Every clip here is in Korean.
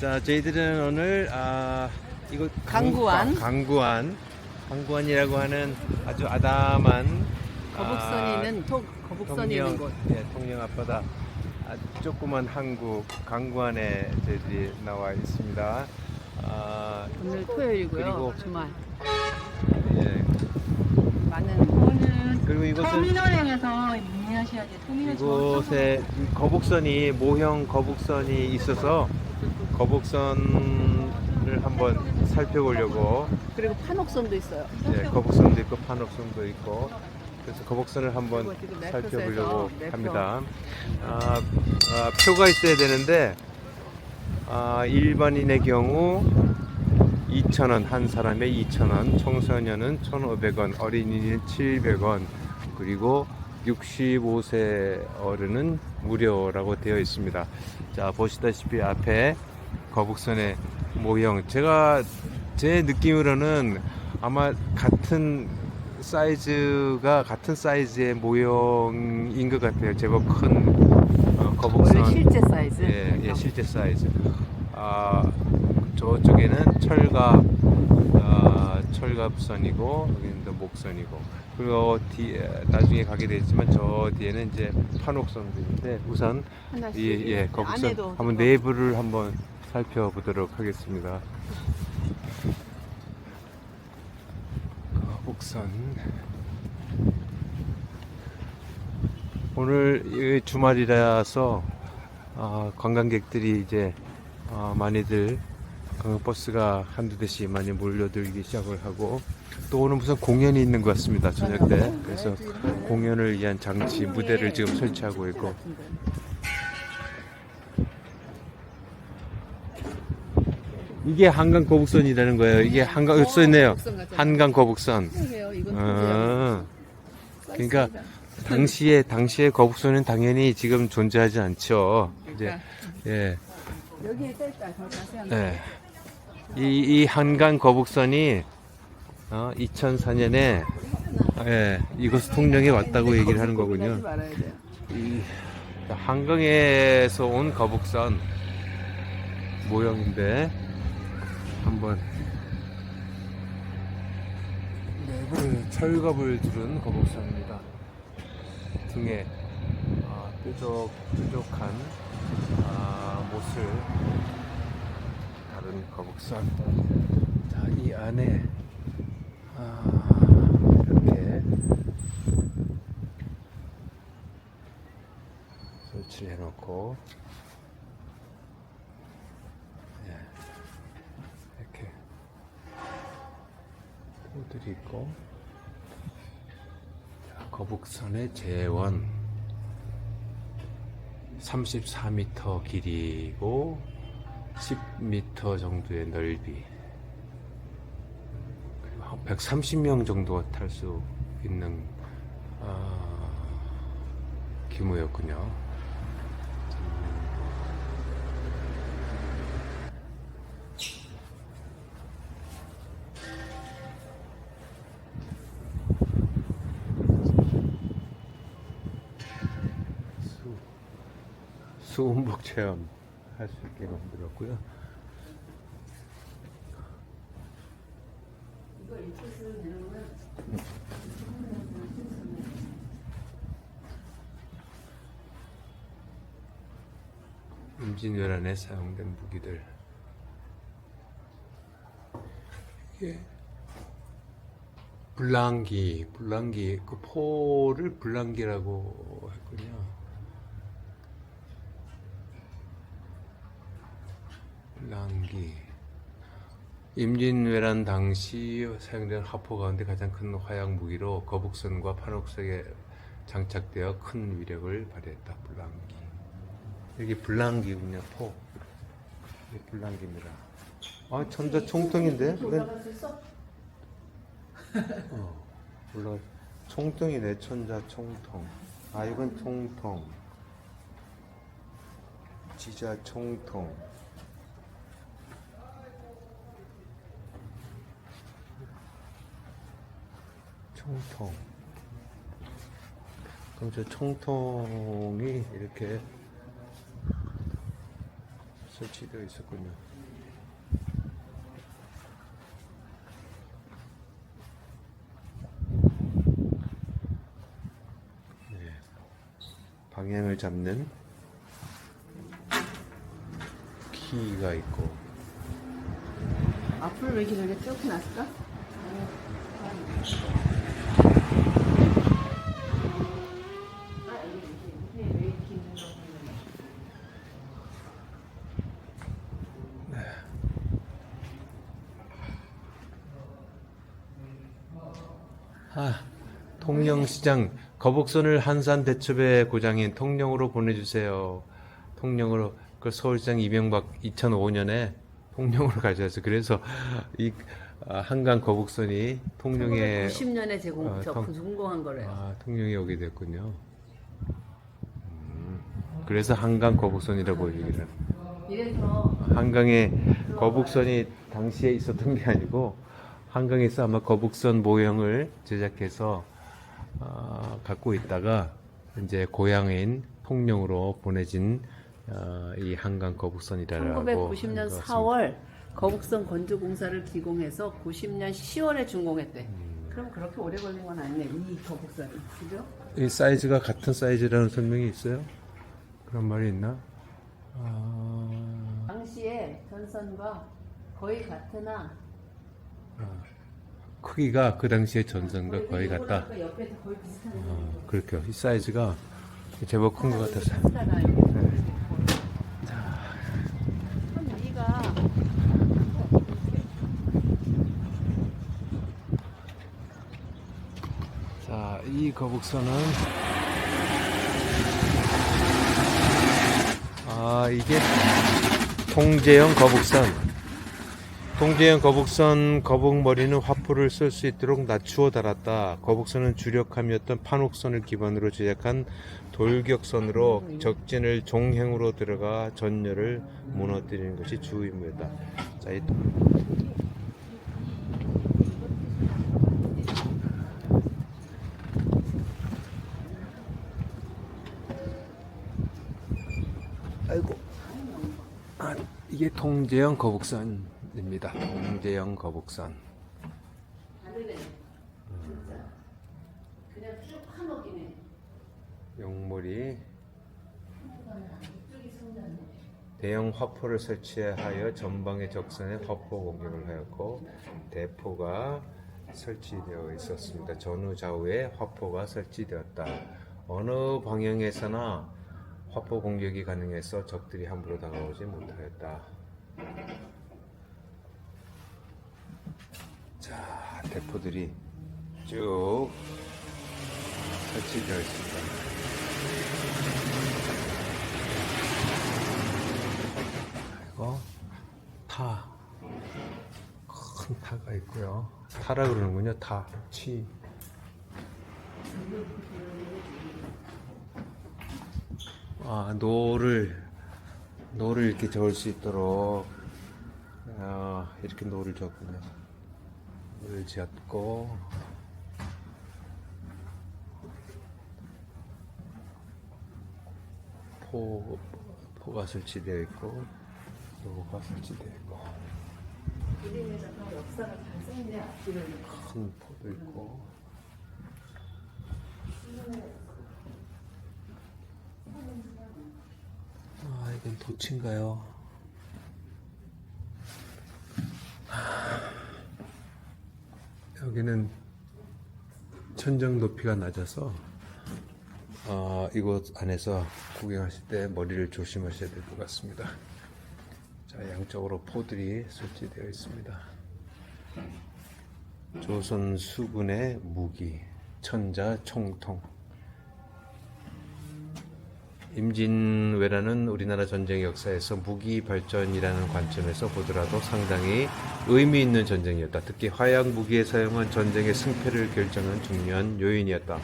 자, 저희들은 오늘 아 이거 강구안. 강- 강구안 강구안이라고 하는 아주 아담한 거북선이 있는 통, 거북선이 있는 곳. 예, 통영 앞바다 아주 조그만 항구 강구안에 저희들이 나와 있습니다. 아, 오늘 토요일이고요. 그리고- 주말. 예. 많은 오늘 그리고 이곳은 터미널행에서 문의하셔야지 터미널 이곳에 이 거북선이 모형 거북선이 있어서 거북선을 한번 살펴보려고 그리고 판옥선도 있어요. 예, 거북선도 있고 판옥선도 있고 그래서 거북선을 한번 그리고 지금 매표소에서 살펴보려고 매표. 합니다. 아, 아, 표가 있어야 되는데 아, 일반인의 경우 2,000원 한 사람에 2,000원, 청소년은 1,500원, 어린이는 700원, 그리고 65세 어른은 무료라고 되어 있습니다. 자 보시다시피 앞에 거북선의 모형 제가 제 느낌으로는 아마 같은 사이즈가 같은 사이즈의 모형인 것 같아요. 제법 큰 어, 거북선. 실제 사이즈. 예, 예, 실제 사이즈. 아, 저쪽에는 철갑, 아, 철갑선이고, 여기는 또 목선이고, 그리고 뒤에, 나중에 가게 되지만 저 뒤에는 이제 판옥선도 있는데, 우선, 하나씩. 예, 예, 거북선 한번. 내부를 한번 살펴보도록 하겠습니다. 거북선. 오늘 이 주말이라서 아, 관광객들이 이제 아, 많이들 어, 버스가 한두 대씩 많이 몰려들기 시작을 하고 또 오늘 무슨 공연이 있는 것 같습니다 저녁 때 그래서 공연을 위한 장치 무대를 지금 설치하고 있고 이게 한강 거북선이라는 거예요. 이게 한강 여기 써 있네요. 한강 거북선. 그러게요. 이건 아, 또 그러니까 당시에 당시에 거북선은 당연히 지금 존재하지 않죠. 이제 예, 여기에 뗄까? 더 자세한 예. 이, 이 한강 거북선이 어, 2004년에 예, 이곳 통영에 왔다고 얘기를 하는 거군요. 이 한강에서 온 거북선 모형인데 한번 내부를 철갑을 두른 거북선입니다. 등에 아, 뾰족 뾰족한 아, 못을 다른 거북선. 자, 이 안에 아, 이렇게 설치해 놓고 예, 이렇게 포들이 있고 자, 거북선의 재원 34m 길이고 10m 정도의 넓이 그리고 한 130명 정도가 탈 수 있는 아, 규모였군요. 수음복 체험 할 수 있게 만들었고요. 임진왜란에 사용된 무기들. 이게 불랑기, 불랑기, 그 포를 불랑기라고 했군요. 불랑기. 임진왜란 당시 사용된 화포 가운데 가장 큰 화약 무기로 거북선과 판옥석에 장착되어 큰 위력을 발휘했다. 불랑기. 여기 불랑기군요. 포. 이게 불랑기입니다. 아, 천자 총통인데? 어, 올라 총통이네 천자 총통. 아 이건 총통. 지자 총통. 총통. 그럼 저 총통이 이렇게 설치되어 있었군요. 네. 방향을 잡는 키가 있고 앞으로 왜 이렇게 저렇게 쭉 놨을까? 아, 통영시장 거북선을 한산 대첩의 고장인 통영으로 보내주세요. 통영으로 그 서울시장 이명박 2005년에 통영으로 가져와서 그래서 이 아, 한강 거북선이 통영에 90년에 제공 어, 저 통- 준공한 거래요. 아, 통영에 오게 됐군요. 음, 그래서 한강 거북선이라고 얘기를 하는. 이래서 한강에 거북선이 당시에 있었던 게 아니고 한강에서 아마 거북선 모형을 제작해서 어, 갖고 있다가 이제 고향인 통영으로 보내진 어, 이 한강 거북선이라고 1990년 하는 것 같습니다. 4월 거북선 건조 공사를 기공해서 90년 10월에 준공했대. 음. 그럼 그렇게 오래 걸린 건 아니네. 이 거북선이. 그죠? 이 사이즈가 같은 사이즈라는 설명이 있어요? 그런 말이 있나? 아, 당시에 전선과 거의 같으나 크기가 그 당시에 전선과 거의 같다. 어, 그렇게요. 이 사이즈가 제법 큰 것 같아서. 네. 자, 이 거북선은 아, 이게 통제형 거북선. 통제형 거북선 거북머리는 화포를 쓸 수 있도록 낮추어 달았다. 거북선은 주력함이었던 판옥선을 기반으로 제작한 돌격선으로 적진을 종행으로 들어가 전열을 무너뜨리는 것이 주 임무였다. 자, 이 아이고. 아, 이게 통제형 거북선 입니다. 통제형 거북선. 다르네. 진짜. 그냥 쭉 한옥이네. 용물이 대형 화포를 설치하여 전방의 적선에 화포 공격을 하였고 대포가 설치되어 있었습니다. 전후 좌우에 화포가 설치되었다. 어느 방향에서나 화포 공격이 가능해서 적들이 함부로 다가오지 못하였다. 자, 대포들이 쭉 설치되어 있습니다. 타. 큰 타가 있고요. 타라 그러는군요. 타. 치. 아, 노를 노를 이렇게 저을 수 있도록 아, 이렇게 노를 줬군요. 노를 지었고 포 포가 설치되어 있고 로고가 설치되어 있고. 큰 포도 있고 아 이건 도치인가요? 여기는 천정 높이가 낮아서 아, 이곳 안에서 구경하실 때 머리를 조심하셔야 될 것 같습니다. 자, 양쪽으로 포들이 설치되어 있습니다. 조선 수군의 무기, 천자 총통. 임진왜란은 우리나라 전쟁 역사에서 무기 발전이라는 관점에서 보더라도 상당히 의미 있는 전쟁이었다. 특히 화약 무기의 사용은 전쟁의 승패를 결정한 중요한 요인이었다.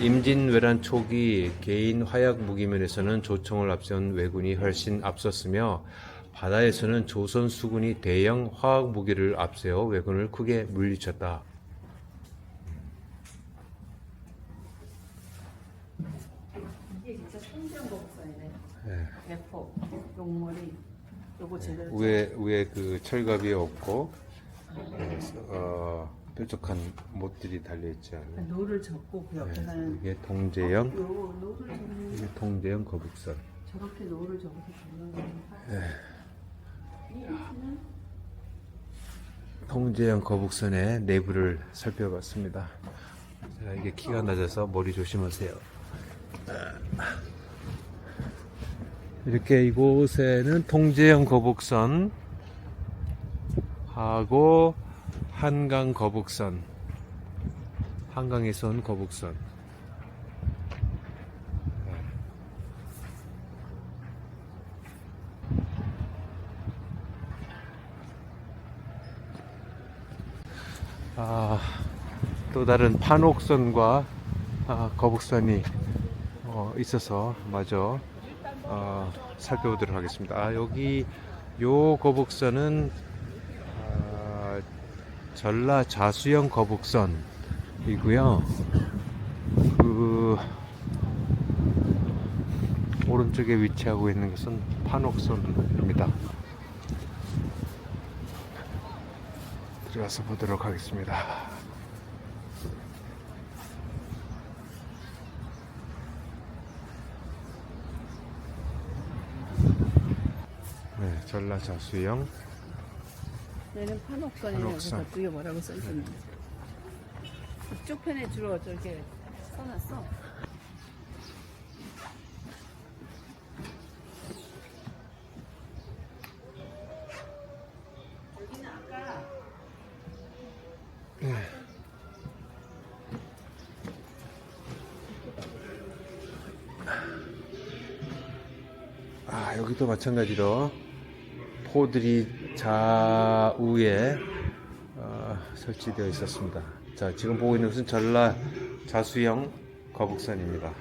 임진왜란 초기 개인 화약 무기면에서는 조총을 앞세운 왜군이 훨씬 앞섰으며 바다에서는 조선 수군이 대형 화학 무기를 앞세워 왜군을 크게 물리쳤다. 용머리. 요거 제대로 위에 위에 그 철갑이 없고 어, 뾰족한 못들이 달려 있지 않아요. 노를 접고 그 옆에는 이게 동제형, 요 노를 접는 이게 동제형 거북선. 저렇게 노를 접어서 접는 통제형 거북선의 내부를 살펴봤습니다. 자, 이게 키가 낮아서 머리 조심하세요. 이렇게 이곳에는 통제형 거북선 하고 한강 거북선, 한강에서 온 거북선. 아, 또 다른 판옥선과 아, 거북선이 어, 있어서 마저 어, 살펴보도록 하겠습니다. 아, 여기 요 거북선은 아, 전라 자수형 거북선이고요. 그 오른쪽에 위치하고 있는 것은 판옥선입니다. 들어가서 보도록 하겠습니다. 네, 전라 자수형. 얘는 판옥선이라고 판옥선. 저쪽에 뭐라고 써있었는데. 이쪽 편에 주로 저렇게 써놨어. 여기는 아까 아 여기도 마찬가지로 포들이 좌우에 어, 설치되어 있었습니다. 자 지금 보고 있는 것은 전라 자수형 거북선입니다.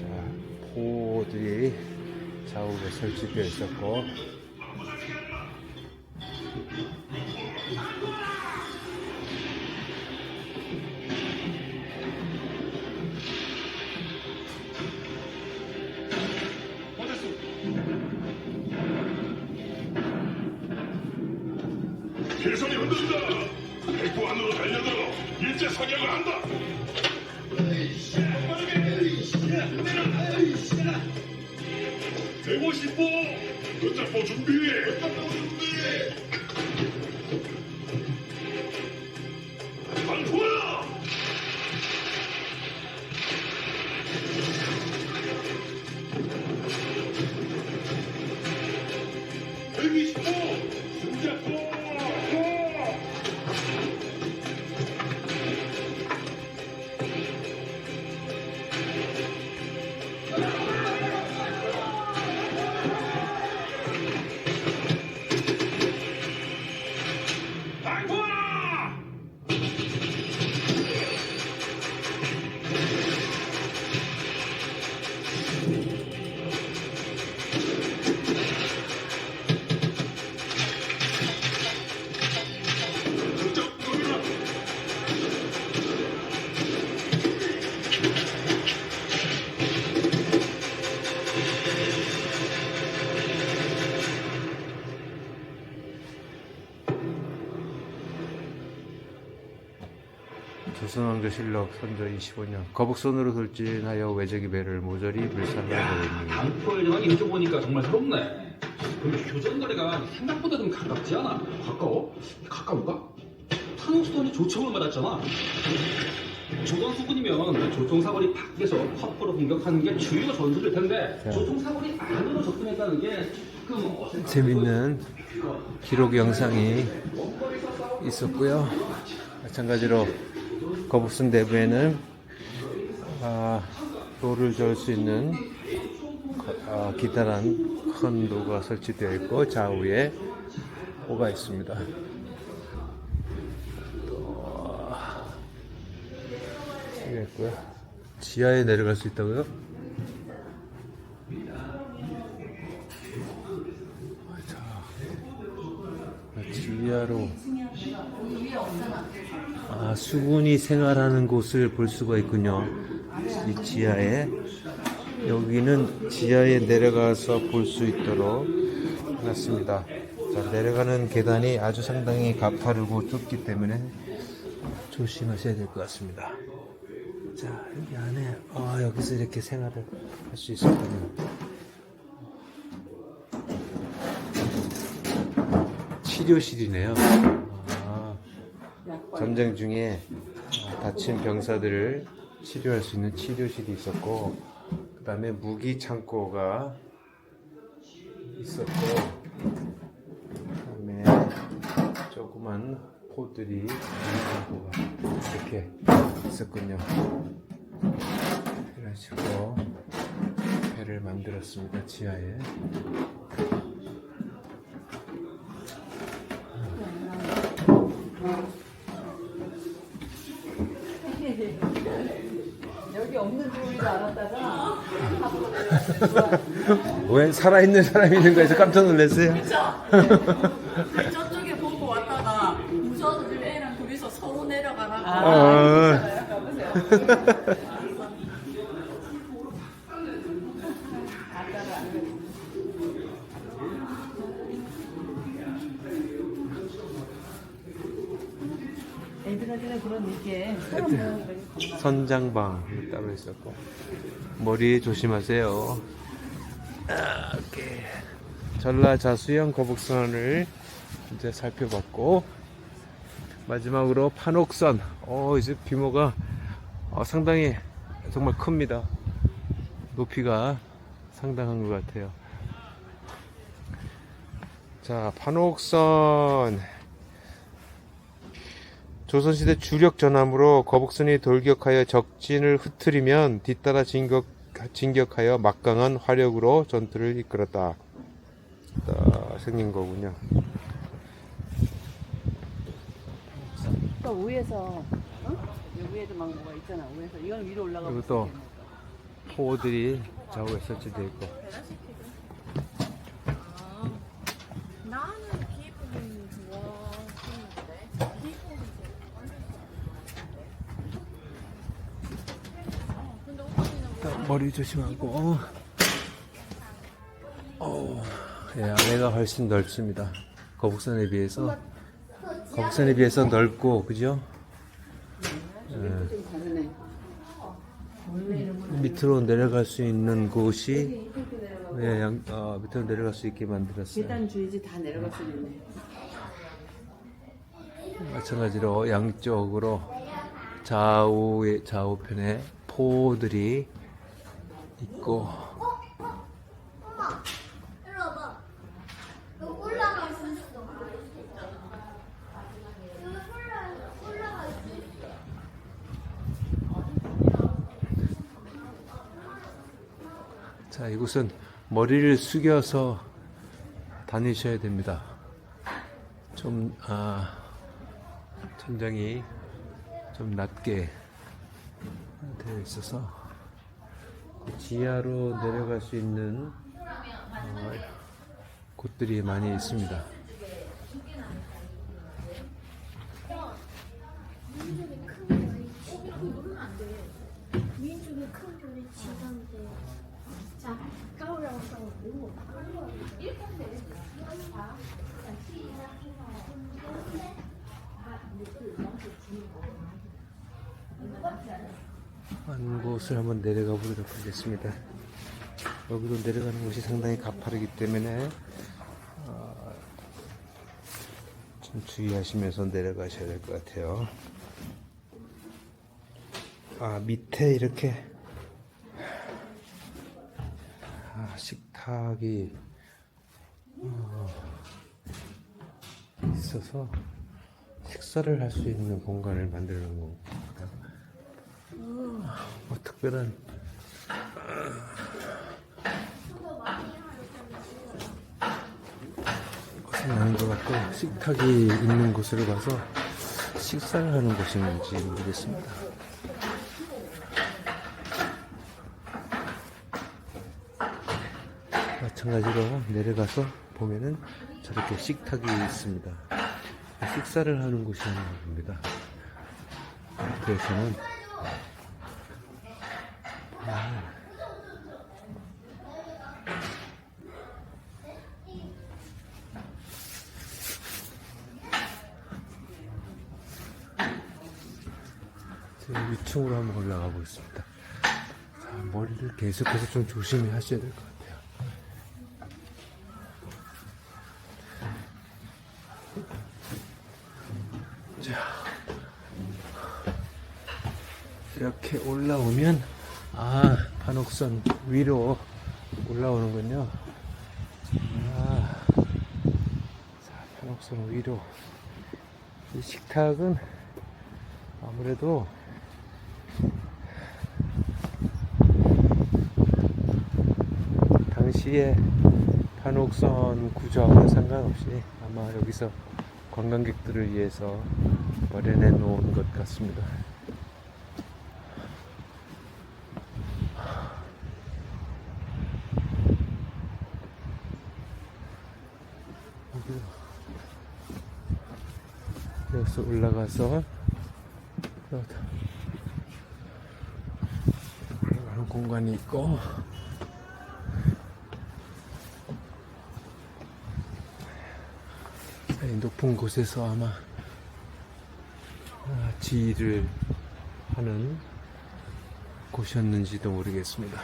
자 포들이 좌우에 설치되어 있었고 개선이 흔든다. 백부 안으로 달려들어 일제 사격을 한다. 되고 싶어. 끝자포 준비. 끝자포 준비. 조선왕조 실록 선조 25년 거북선으로 돌진하여 외적의 배를 모조리 안포의 전황이 이쪽 보니까 정말 새롭네. 그럼 교전거리가 생각보다 좀 가깝지 않아? 가까워? 가까운가? 탄옥수단이 조청을 받았잖아. 조선 수군이면 조총사거리 밖에서 화포로 공격하는 게 주요 전술일 텐데 조총사거리 안으로 접근했다는 게 조금 어색하고 재밌는 기록 영상이 있었고요. 마찬가지로 거북선 내부에는 아, 돌을 저을 수 있는 거- 아, 기타란 큰 도가 설치되어 있고 좌우에 호가 있습니다. 또 여기. 지하에 내려갈 수 있다고요? 지하로 아 수군이 생활하는 곳을 볼 수가 있군요. 이 지하에 여기는 지하에 내려가서 볼 수 있도록 해놨습니다. 자, 내려가는 계단이 아주 상당히 가파르고 좁기 때문에 조심하셔야 될 것 같습니다. 자, 여기 안에, 아, 여기서 이렇게 생활을 할 수 있었군요. 치료실이네요. 아, 전쟁 중에 아, 다친 병사들을 치료할 수 있는 치료실이 있었고, 그 다음에 무기 창고가 있었고, 그 다음에 조그만 포들이 무기 창고가 이렇게 있었군요. 이런 식으로 배를 만들었습니다, 지하에. 여기 없는 줄도 알았다가 왜 살아있는 사람이 있는 거에서 깜짝 놀랐어요? 저쪽에 보고 왔다가 무서워서 지금 애랑 둘이서 서로 내려가라고 아. 애들한테는 그런 사람 모양이 선장방 따로 있었고 머리 조심하세요. 아. 전라자수형 거북선을 이제 살펴봤고 마지막으로 판옥선. 어 이제 규모가 어, 상당히 정말 큽니다. 높이가 상당한 것 같아요. 자 판옥선. 조선시대 주력 전함으로 거북선이 돌격하여 적진을 흩트리면 뒤따라 진격, 진격하여 막강한 화력으로 전투를 이끌었다. 딱 생긴 거군요. 또 위에서 어? 여기 위에도 막 뭐가 있잖아 위에서 이건 위로 올라가 그리고 또 포들이 좌우에 설치되어 있고 나는 기분 좋아하는데 기분 일단 머리 조심하고 어, 예, 아래가 훨씬 넓습니다. 거북선에 비해서 거북선에 비해서 넓고 그죠? 좀 다르네 밑으로 내려갈 수 있는 곳이 예, 양, 어, 밑으로 내려갈 수 있게 만들었어요. 계단 주위지 다 내려갈 수 있네 마찬가지로 양쪽으로 좌우의 좌우편에 포들이 있고 이리 와봐. 여기 올라갈 수 있어. 여기 올라, 올라갈 수 있어. 자 이곳은 머리를 숙여서 다니셔야 됩니다. 좀 아, 천장이 좀 낮게 되어 있어서 그 지하로 내려갈 수 있는 어, 곳들이 많이 있습니다. 민중이 큰 돈이 지던데. 자, 까오라서 오. 이렇게 하면 돼. 이거 봐. 자, 시작. 한 곳을 한번 내려가 보도록 하겠습니다. 여기도 내려가는 곳이 상당히 가파르기 때문에 어, 좀 주의하시면서 내려가셔야 될 것 같아요. 아 밑에 이렇게 아, 식탁이 어, 있어서 식사를 할 수 있는 공간을 놓은 겁니다. 뭐 특별한 것은 아닌 것 같고 식탁이 있는 곳으로 가서 식사를 하는 곳인지 모르겠습니다. 마찬가지로 내려가서 보면은 저렇게 식탁이 있습니다. 식사를 하는 곳이 아닌가 봅니다. 그래서는 위층으로 한번 올라가 보겠습니다. 자, 머리를 계속해서 좀 조심히 하셔야 될 것 같아요. 이렇게 올라오면 아 반옥선 위로 올라오는군요. 아, 자 반옥선 위로 이 식탁은 아무래도 당시에 반옥선 구조하고는 상관없이 아마 여기서 관광객들을 위해서 마련해 놓은 것 같습니다. 여기서 올라가서 올라가는 공간이 있고 높은 곳에서 아마 아, 지휘를 하는 곳이었는지도 모르겠습니다.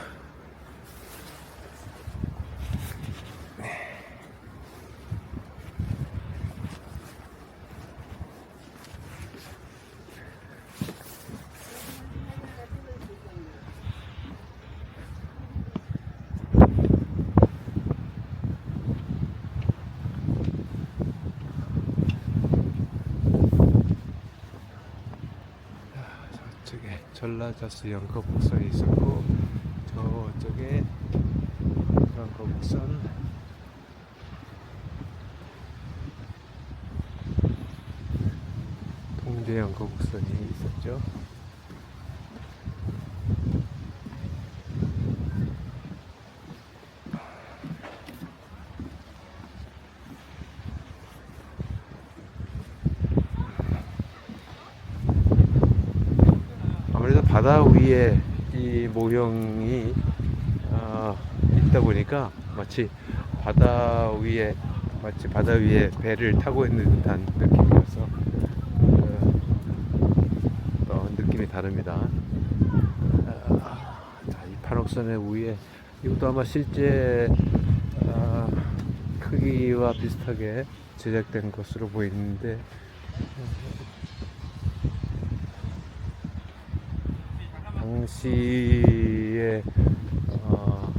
저쪽에 전라자수 연거북선이 있었고 저쪽에 연거북선 동대 연거북선이 있었죠. 아무래도 위에 이 모형이 어, 있다 보니까 마치 바다 위에 마치 바다 위에 배를 타고 있는 듯한 느낌이어서 어, 어, 느낌이 다릅니다. 아, 자, 이 판옥선의 위에 이것도 아마 실제 아, 크기와 비슷하게 제작된 것으로 보이는데 당시에 어,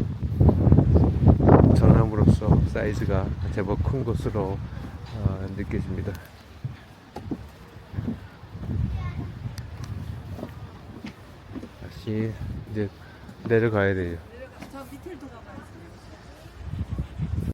전함으로서 사이즈가 제법 큰 것으로 어, 느껴집니다. 다시 이제 내려가야 돼요.